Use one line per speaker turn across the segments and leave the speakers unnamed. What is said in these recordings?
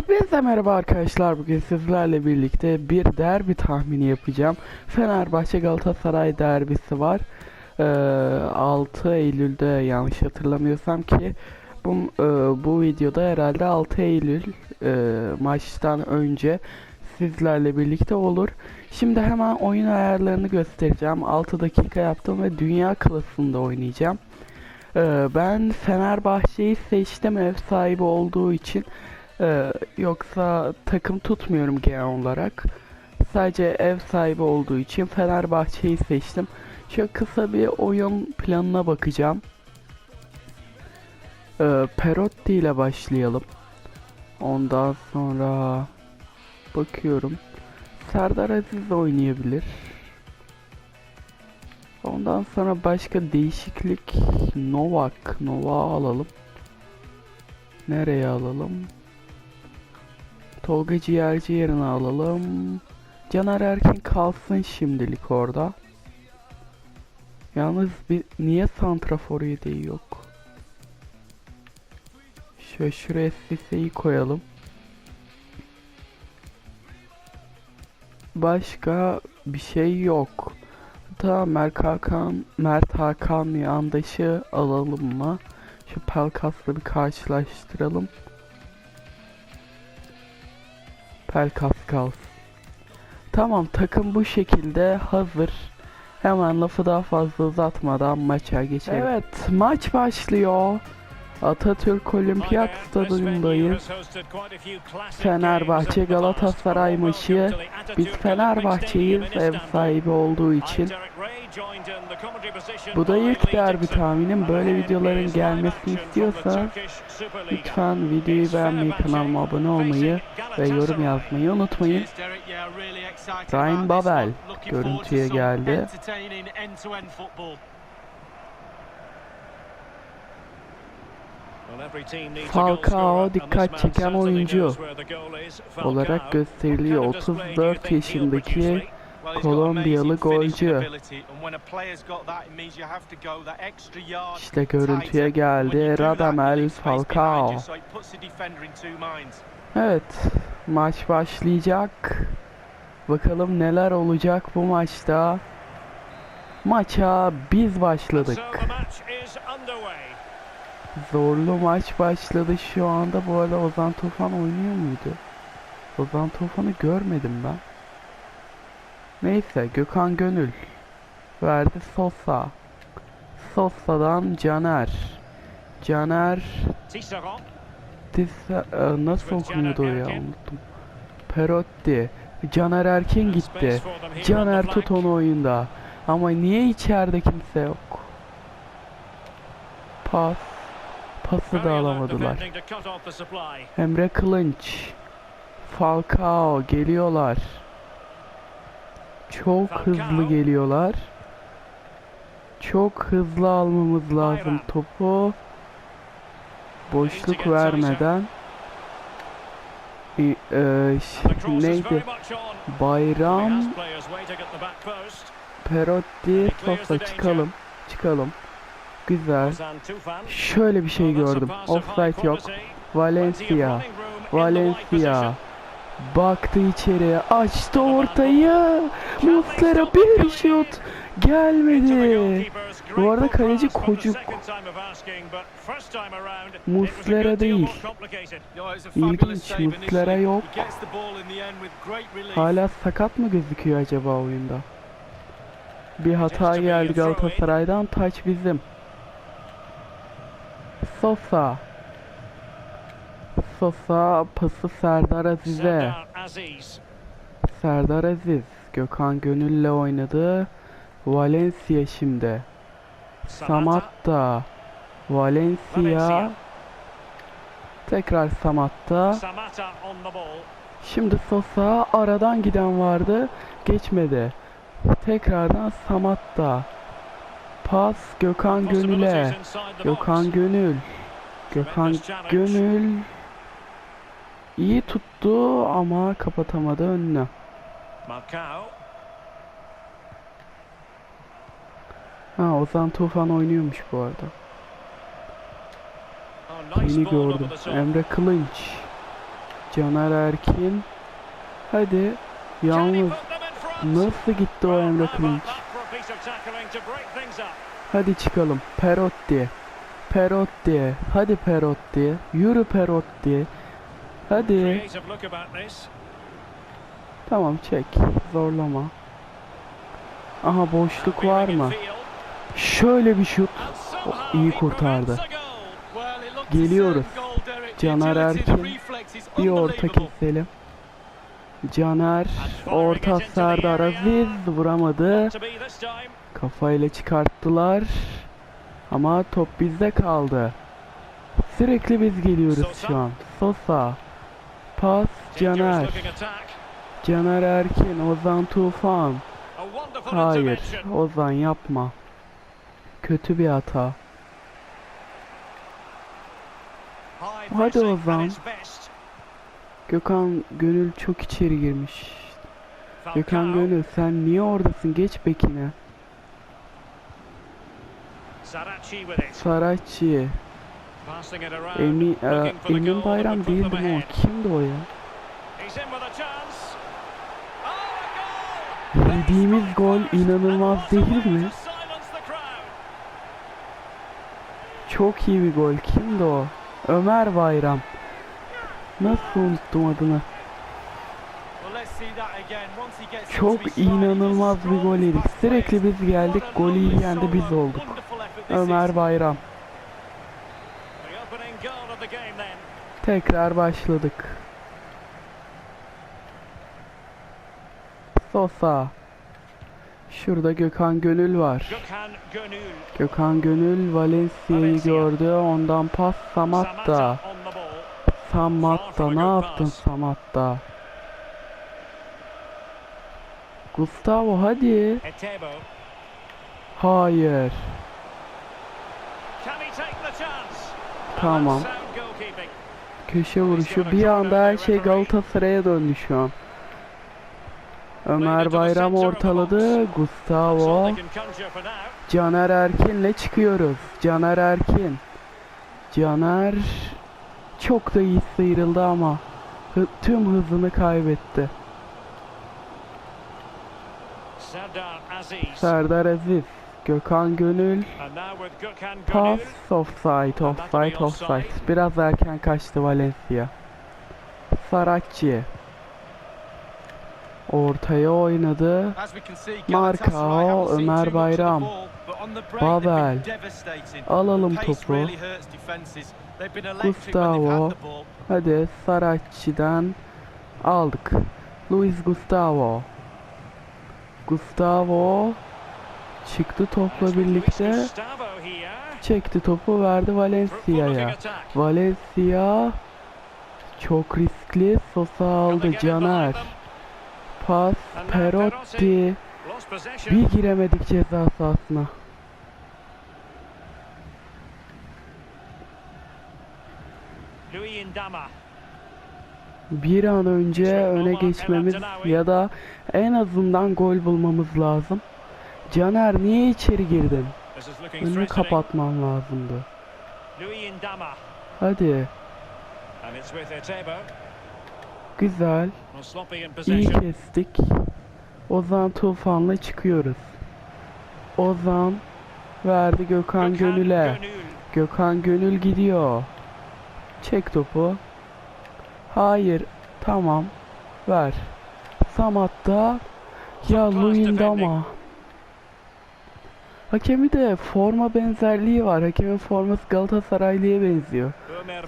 Hepinize merhaba arkadaşlar. Bugün sizlerle birlikte bir derbi tahmini yapacağım. Fenerbahçe Galatasaray derbisi var. Ee, 6 Eylül'de yanlış hatırlamıyorsam ki bu e, bu videoda herhalde 6 Eylül e, maçtan önce sizlerle birlikte olur. Şimdi hemen oyun ayarlarını göstereceğim. 6 dakika yaptım ve dünya klasında oynayacağım. Ee, ben Fenerbahçe'yi seçtim ev sahibi olduğu için. Ee, yoksa takım tutmuyorum genel olarak. Sadece ev sahibi olduğu için Fenerbahçe'yi seçtim. Şöyle kısa bir oyun planına bakacağım. Ee, Perotti ile başlayalım. Ondan sonra bakıyorum. Serdar Aziz oynayabilir. Ondan sonra başka değişiklik Novak, Nova alalım. Nereye alalım? Tolga Ciğerci yerine alalım. Caner Erkin kalsın şimdilik orada. Yalnız bir niye santrafor yedeği yok? Şöyle şuraya Sise'yi koyalım. Başka bir şey yok. Da Mert Hakan, Mert Hakan yandaşı alalım mı? Şu Pelkas'la bir karşılaştıralım. Pelkas kalsın. Tamam takım bu şekilde hazır. Hemen lafı daha fazla uzatmadan maça geçelim. Evet maç başlıyor. Atatürk Olimpiyat Stadı'ndayız. Fenerbahçe Galatasaray maçı. Biz Fenerbahçe'yiz ev sahibi olduğu için. Bu da ilk derbi tahminim. Böyle videoların gelmesini istiyorsa lütfen videoyu beğenmeyi, kanalıma abone olmayı ve yorum yazmayı unutmayın. Ryan Babel görüntüye geldi.
Falcao dikkat çeken oyuncu olarak gösteriliyor. 34 yaşındaki
Kolombiyalı golcü. İşte görüntüye geldi. Radamel Falcao. Evet, maç başlayacak. Bakalım neler olacak bu maçta. Maça biz başladık. Zorlu maç başladı şu anda. Bu arada Ozan Tufan oynuyor muydu? Ozan Tufan'ı görmedim ben. Neyse Gökhan Gönül verdi Sosa. Sosa'dan Caner. Caner Tisa, e, nasıl okunuyordu ya unuttum. Perotti. Caner Erkin gitti. Caner tut onu oyunda. Ama niye içeride kimse yok? Pas. Pası da alamadılar. Emre Kılınç. Falcao geliyorlar. Çok hızlı geliyorlar. Çok hızlı almamız lazım topu. Boşluk vermeden. E, e, neydi? Bayram Perotti Sosa çıkalım. Çıkalım. Güzel. Şöyle bir şey gördüm. Offside yok. Valencia. Valencia. Baktı içeriye. Açtı ortayı. Muslera bir şut. Gelmedi. Bu arada kaleci Kocuk. Muslera değil. İlginç. Muslera yok. Hala sakat mı gözüküyor acaba oyunda? Bir hata geldi Galatasaray'dan. Taç bizim. Sosa. Sosa pası Serdar Aziz'e. Serdar Aziz. Gökhan Gönül'le oynadı. Valencia şimdi. Samatta. Valencia. Tekrar Samatta. Şimdi Sosa aradan giden vardı. Geçmedi. Tekrardan Samatta. Pas Gökhan Gönül'e. Gökhan Gönül. Gökhan Gönül iyi tuttu ama kapatamadı önüne. Ha Ozan Tufan oynuyormuş bu arada. Yeni gördüm. Emre Kılınç. Caner Erkin. Hadi. Yalnız nasıl gitti o Emre Kılınç? Hadi çıkalım. Perotti. Perotti. Hadi Perotti. Yürü Perotti. Hadi. Tamam çek. Zorlama. Aha boşluk var mı? Şöyle bir şut. O, iyi kurtardı. Geliyoruz. Caner Erkin. Bir orta keselim. Caner. Orta Serdar Aziz. Vuramadı. Kafayla çıkarttılar. Ama top bizde kaldı. Sürekli biz geliyoruz şu an. Sosa. Pas Caner. Caner Erkin. Ozan Tufan. Hayır. Ozan yapma. Kötü bir hata. Hadi Ozan. Gökhan Gönül çok içeri girmiş. Gökhan Gönül sen niye oradasın? Geç bekine. Saracchi. Emin, e, Emin Bayram değildi mi o? Kimdi o ya? Yediğimiz gol inanılmaz değil mi? Çok iyi bir gol. Kimdi o? Ömer Bayram. Nasıl unuttum adını? Çok inanılmaz bir gol yedik. Sürekli biz geldik. Golü yiyen de biz olduk. Ömer Bayram. Tekrar başladık. Sosa. Şurada Gökhan Gönül var. Gökhan Gönül Valencia'yı gördü. Ondan pas Samatta. Samatta ne yaptın Samatta? Gustavo hadi. Hayır. Tamam. Köşe vuruşu. Bir anda her şey Galatasaray'a döndü şu an. Ömer Bayram ortaladı. Gustavo. Caner Erkin'le çıkıyoruz. Caner Erkin. Caner çok da iyi sıyrıldı ama hı- tüm hızını kaybetti. Serdar Aziz, Gökhan Gönül, pas, offside, offside, offside. Biraz erken kaçtı Valencia. Saracchi. Ortaya oynadı.
Markao, Ömer Bayram, Babel,
Alalım topu. Gustavo. Hadi Saracchi'den aldık. Luis Gustavo. Gustavo çıktı topla birlikte. Çekti topu verdi Valencia'ya. Valencia çok riskli. Sosa aldı Caner. Pas Perotti. Bir giremedik ceza sahasına. Bir an önce öne geçmemiz ya da en azından gol bulmamız lazım. Caner niye içeri girdin? Önünü kapatman lazımdı. Hadi. Güzel. İyi kestik. Ozan Tufan'la çıkıyoruz. Ozan verdi Gökhan Gönül'e. Gökhan Gönül gidiyor. Çek topu. Hayır. Tamam. Ver. Samat'ta. Ya Luyendama. Hakemi de forma benzerliği var. Hakemin forması Galatasaraylı'ya benziyor.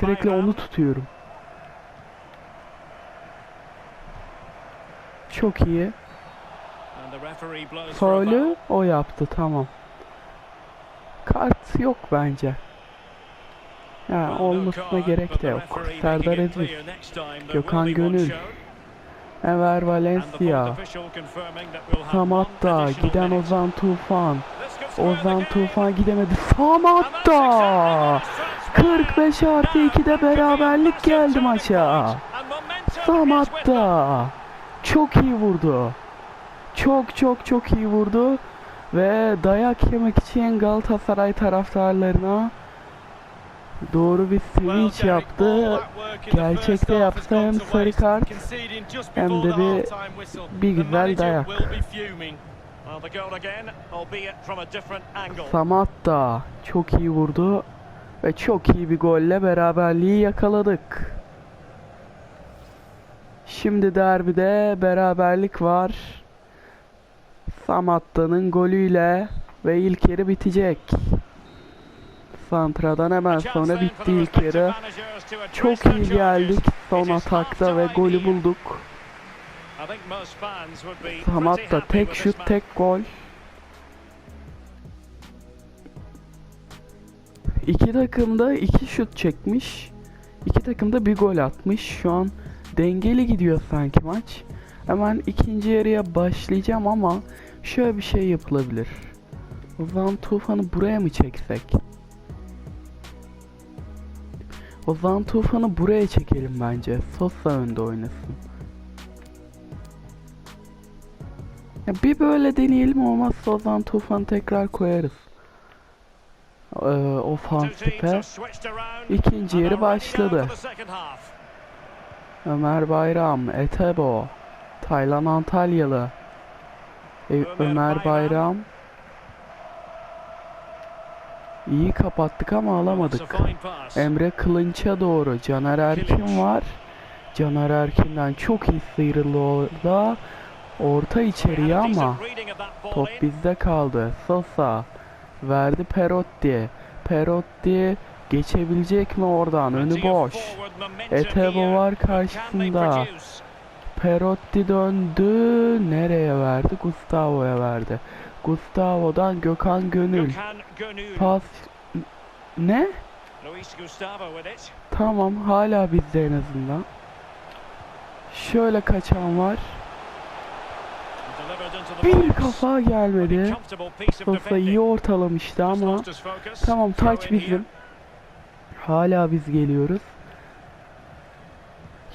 Sürekli onu tutuyorum. Çok iyi. Faulü o yaptı tamam. Kart yok bence. Yani olmasına gerek de yok. Serdar Aziz, Gökhan Gönül, Enver Valencia, Samatta, giden Ozan Tufan. Ozan Tufan gidemedi. Samatta! 45 artı 2'de beraberlik geldi maça. Samatta! Çok iyi vurdu. Çok çok çok iyi vurdu. Ve dayak yemek için Galatasaray taraftarlarına Doğru bir sevinç yaptı. Gerçekte yapsa hem sarı kart hem de bir bir güzel dayak. Samat da çok iyi vurdu ve çok iyi bir golle beraberliği yakaladık. Şimdi derbide beraberlik var. Samatta'nın golüyle ve ilk yarı bitecek. Santra'dan hemen sonra bitti ilk yarı. Çok iyi geldik son atakta ve golü bulduk. Samatta tek şut tek gol. İki takım da iki şut çekmiş. İki takım da bir gol atmış. Şu an dengeli gidiyor sanki maç. Hemen ikinci yarıya başlayacağım ama şöyle bir şey yapılabilir. O zaman Tufan'ı buraya mı çeksek? O zaman Tufan'ı buraya çekelim bence. Sosa önde oynasın. Ya bir böyle deneyelim olmazsa o zaman Tufan'ı tekrar koyarız. Ee, ofansife.
İkinci yarı başladı.
Ömer Bayram, Etebo, Taylan Antalyalı, E-
Ömer
Bayram. İyi kapattık ama alamadık. Emre Kılınç'a doğru Caner Erkin var. Caner Erkin'den çok iyi sıyrıldı orada. Orta içeriye ama top bizde kaldı. Sosa verdi Perotti. Perotti geçebilecek mi oradan? Önü boş. Etebo var karşısında. Perotti döndü. Nereye verdi? Gustavo'ya verdi. Gustavo'dan Gökhan Gönül. Pas ne? Tamam hala bizde en azından. Şöyle kaçan var. Bir kafa gelmedi. Sosa iyi ortalamıştı ama tamam taç bizim. Hala biz geliyoruz.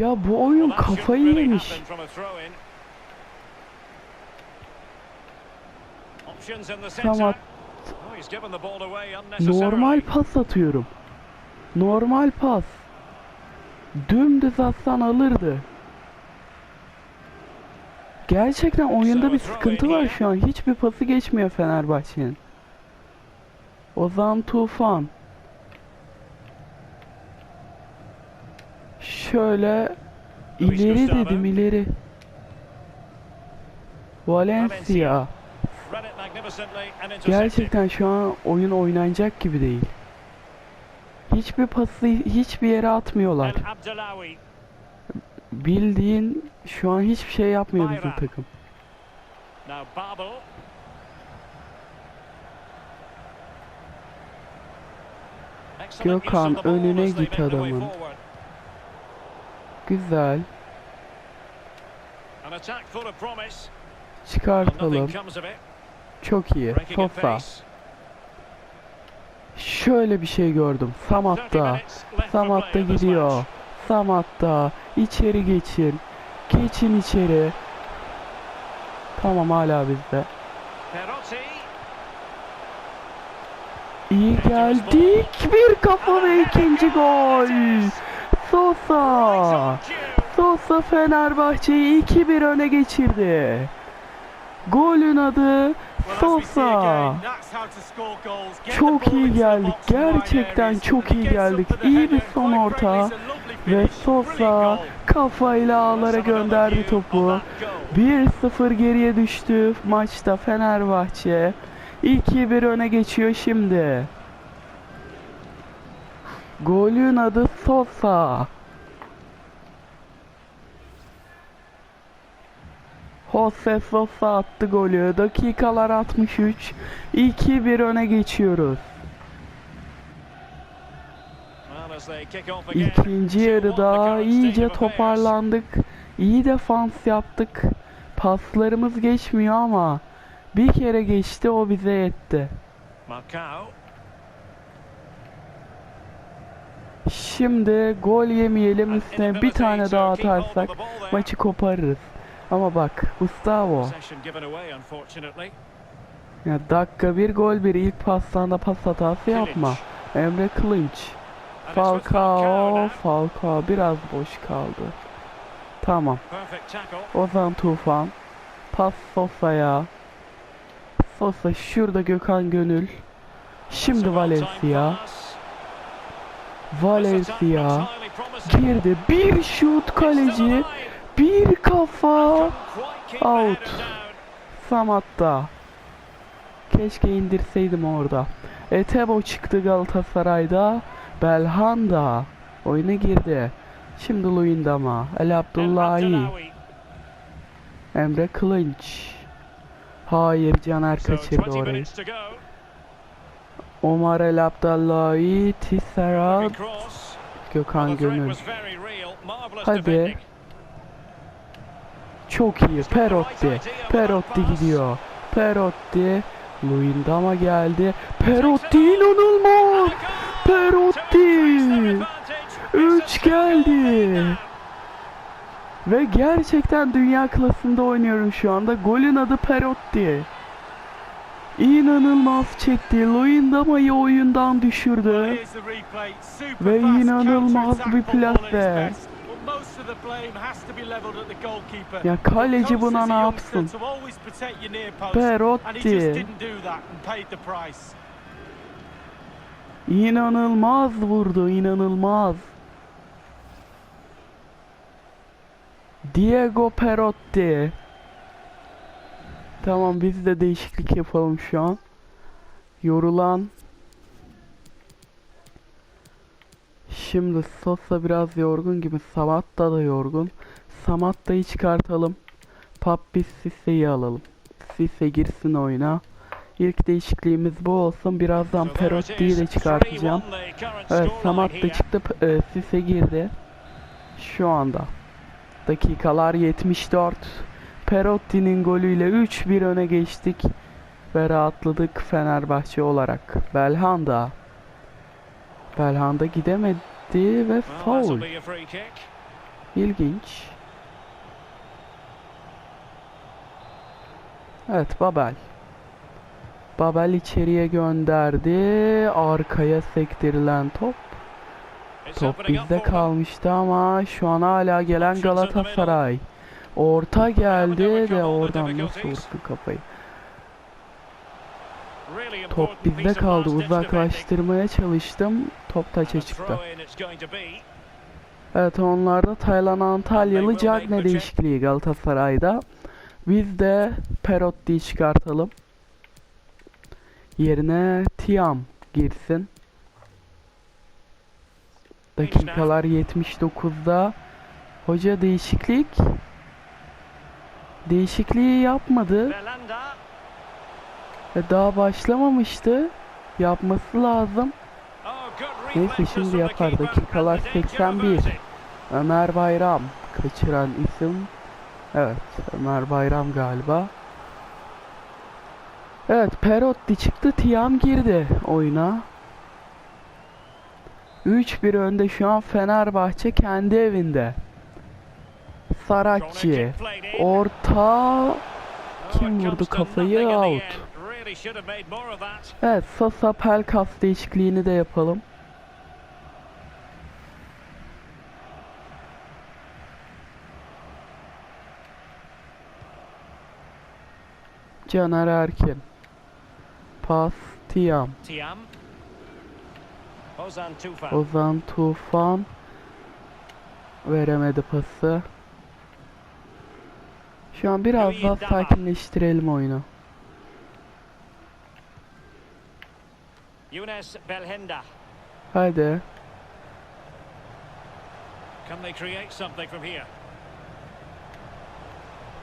Ya bu oyun kafayı yemiş. Tamam. Normal pas atıyorum. Normal pas. Dümdüz atsan alırdı. Gerçekten oyunda bir sıkıntı var şu an. Hiçbir pası geçmiyor Fenerbahçe'nin. Ozan Tufan. Şöyle ileri dedim ileri. Valencia. Gerçekten şu an oyun oynanacak gibi değil. Hiçbir pası hiçbir yere atmıyorlar. Bildiğin şu an hiçbir şey yapmıyor bizim takım.
Gökhan önüne git adamın.
Güzel. Çıkartalım. Çok iyi. Sosa. Şöyle bir şey gördüm. Samat'ta. Samat'ta gidiyor. Samat'ta. İçeri geçin. Geçin içeri. Tamam hala bizde. İyi geldik. Bir kafa ve ikinci gol. Sosa. Sosa Fenerbahçe'yi 2-1 öne geçirdi. Golün adı Sosa. Çok iyi geldik. Gerçekten çok iyi geldik. İyi bir son orta. Ve Sosa kafayla ağlara gönderdi topu. 1-0 geriye düştü maçta Fenerbahçe. 2-1 öne geçiyor şimdi. Golün adı Sosa. Jose Sosa attı golü. Dakikalar 63. 2-1 öne geçiyoruz. İkinci yarıda iyice toparlandık. İyi defans yaptık. Paslarımız geçmiyor ama bir kere geçti o bize yetti. Şimdi gol yemeyelim üstüne bir tane daha atarsak maçı koparırız. Ama bak Gustavo ya dakika bir gol bir ilk pastan da pas hatası yapma. Emre Kılınç Falcao, Falcao biraz boş kaldı. Tamam. Ozan Tufan. Pas Sosa'ya. Sosa şurada Gökhan Gönül. Şimdi Valencia. Valencia. Girdi. Bir şut kaleci. Bir kafa. Out. Samatta. Keşke indirseydim orada. Etebo çıktı Galatasaray'da. Belhanda. Oyuna girdi. Şimdi Luyendama. El Abdullahi. Emre Kılınç. Hayır Caner kaçırdı orayı. Omar El Abdullahi. Tisserand. Gökhan Gönül. Hadi. Çok iyi. Perotti. Perotti gidiyor. Perotti. Luyendama geldi. Perotti inanılmaz. Perotti. 3 geldi. Ve gerçekten dünya klasında oynuyorum şu anda. Golün adı Perotti. İnanılmaz çekti. Luyendama'yı oyundan düşürdü.
Ve inanılmaz bir plase.
Ya kaleci buna ne yapsın? Perotti. İnanılmaz vurdu, inanılmaz. Diego Perotti. Tamam biz de değişiklik yapalım şu an. Yorulan. Şimdi Sosa biraz yorgun gibi. Samatta da yorgun. Samatta'yı çıkartalım. Pappis Sisse'yi alalım. Sisse girsin oyuna. İlk değişikliğimiz bu olsun. Birazdan Perotti'yi de çıkartacağım. Evet Samat da çıktı. E, Sisse girdi. Şu anda. Dakikalar 74. Perotti'nin golüyle 3-1 öne geçtik. Ve rahatladık Fenerbahçe olarak. Belhanda. Belhanda gidemedi ve foul. İlginç. Evet Babel. Babel içeriye gönderdi. Arkaya sektirilen top. Top bizde kalmıştı ama şu an hala gelen Galatasaray. Orta geldi de oradan nasıl vurdu kafayı. Top bizde kaldı. Uzaklaştırmaya çalıştım. Top taça çıktı. Evet onlarda Taylan Antalyalı Cagne değişikliği Galatasaray'da. Biz de Perotti'yi çıkartalım. Yerine Tiam girsin. Dakikalar 79'da. Hoca değişiklik. Değişikliği yapmadı. Ve daha başlamamıştı. Yapması lazım.
Neyse şimdi yapar. Dakikalar 81.
Ömer Bayram kaçıran isim. Evet, Ömer Bayram galiba. Evet, Perotti çıktı, Tiam girdi oyuna. 3-1 önde şu an Fenerbahçe kendi evinde. Saracchi orta kim vurdu kafayı out. Evet, Sasa Pelkas değişikliğini de yapalım. Caner Erkin. Pas Tiam.
Tiam. Ozan Tufan.
Ozan Tufan veremedi pası. Şu an biraz daha sakinleştirelim oyunu.
Younes Belhenda.
Hadi.
Can they create something from here?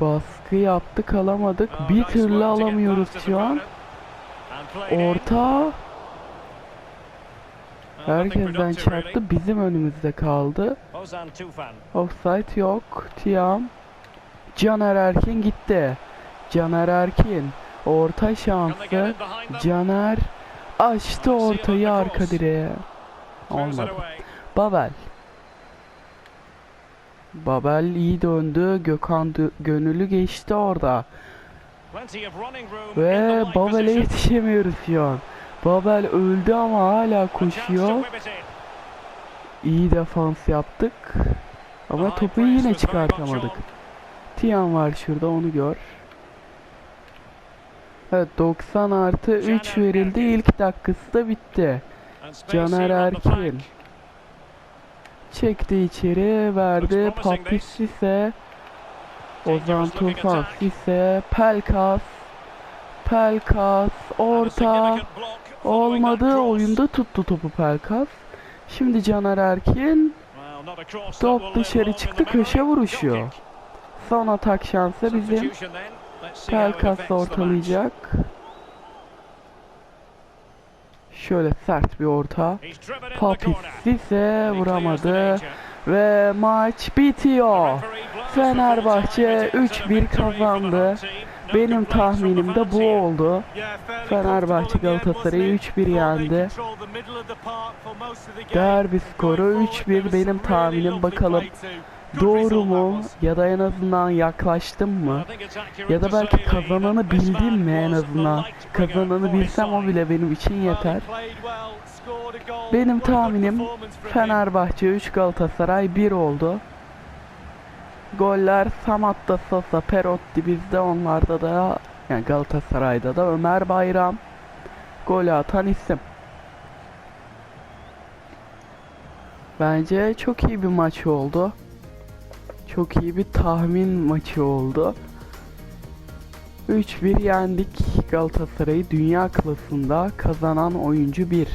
Baskı yaptık alamadık.
Oh,
Bir türlü alamıyoruz şu an. Orta
nothing
herkesten çarptı. Bizim önümüzde kaldı. Offside yok. Tiam. Caner Erkin gitti. Caner Erkin. Orta şansı. Caner açtı ortayı arka direğe. Olmadı. Babel. Babel iyi döndü. Gökhan gönüllü geçti orada. Ve Babel'e yetişemiyoruz şu an. Babel öldü ama hala koşuyor. iyi defans yaptık. Ama topu yine çıkartamadık. Tiyan var şurada onu gör. Evet 90 artı 3 verildi. İlk dakikası da bitti. Caner Erkin. Çekti içeri verdi. Papis Sise. Ozan Tufan Sise. Pelkas. Pelkas. Orta. Olmadı. Oyunda tuttu topu Pelkas. Şimdi Caner Erkin. Top dışarı çıktı. Köşe vuruşu. Son atak şansı bizim. Pelkas ortalayacak. Şöyle sert bir orta. Papis ise vuramadı. Ve maç bitiyor. Fenerbahçe 3-1 kazandı. Benim tahminim de bu oldu. Fenerbahçe Galatasaray'ı 3-1 yendi. Derbi skoru 3-1 benim tahminim bakalım doğru mu? ya da en azından yaklaştım mı? Ya da belki kazananı bildim mi en azından? Kazananı bilsem o bile benim için yeter. Benim tahminim Fenerbahçe 3 Galatasaray 1 oldu. Goller Samat'ta Sosa, Perotti bizde onlarda da yani Galatasaray'da da Ömer Bayram. Golü atan isim. Bence çok iyi bir maç oldu. Çok iyi bir tahmin maçı oldu. 3-1 yendik Galatasaray'ı dünya klasında kazanan oyuncu 1.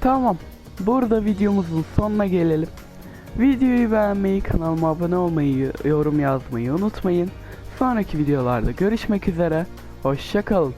Tamam. Burada videomuzun sonuna gelelim. Videoyu beğenmeyi, kanalıma abone olmayı, yorum yazmayı unutmayın. Sonraki videolarda görüşmek üzere. Hoşçakalın.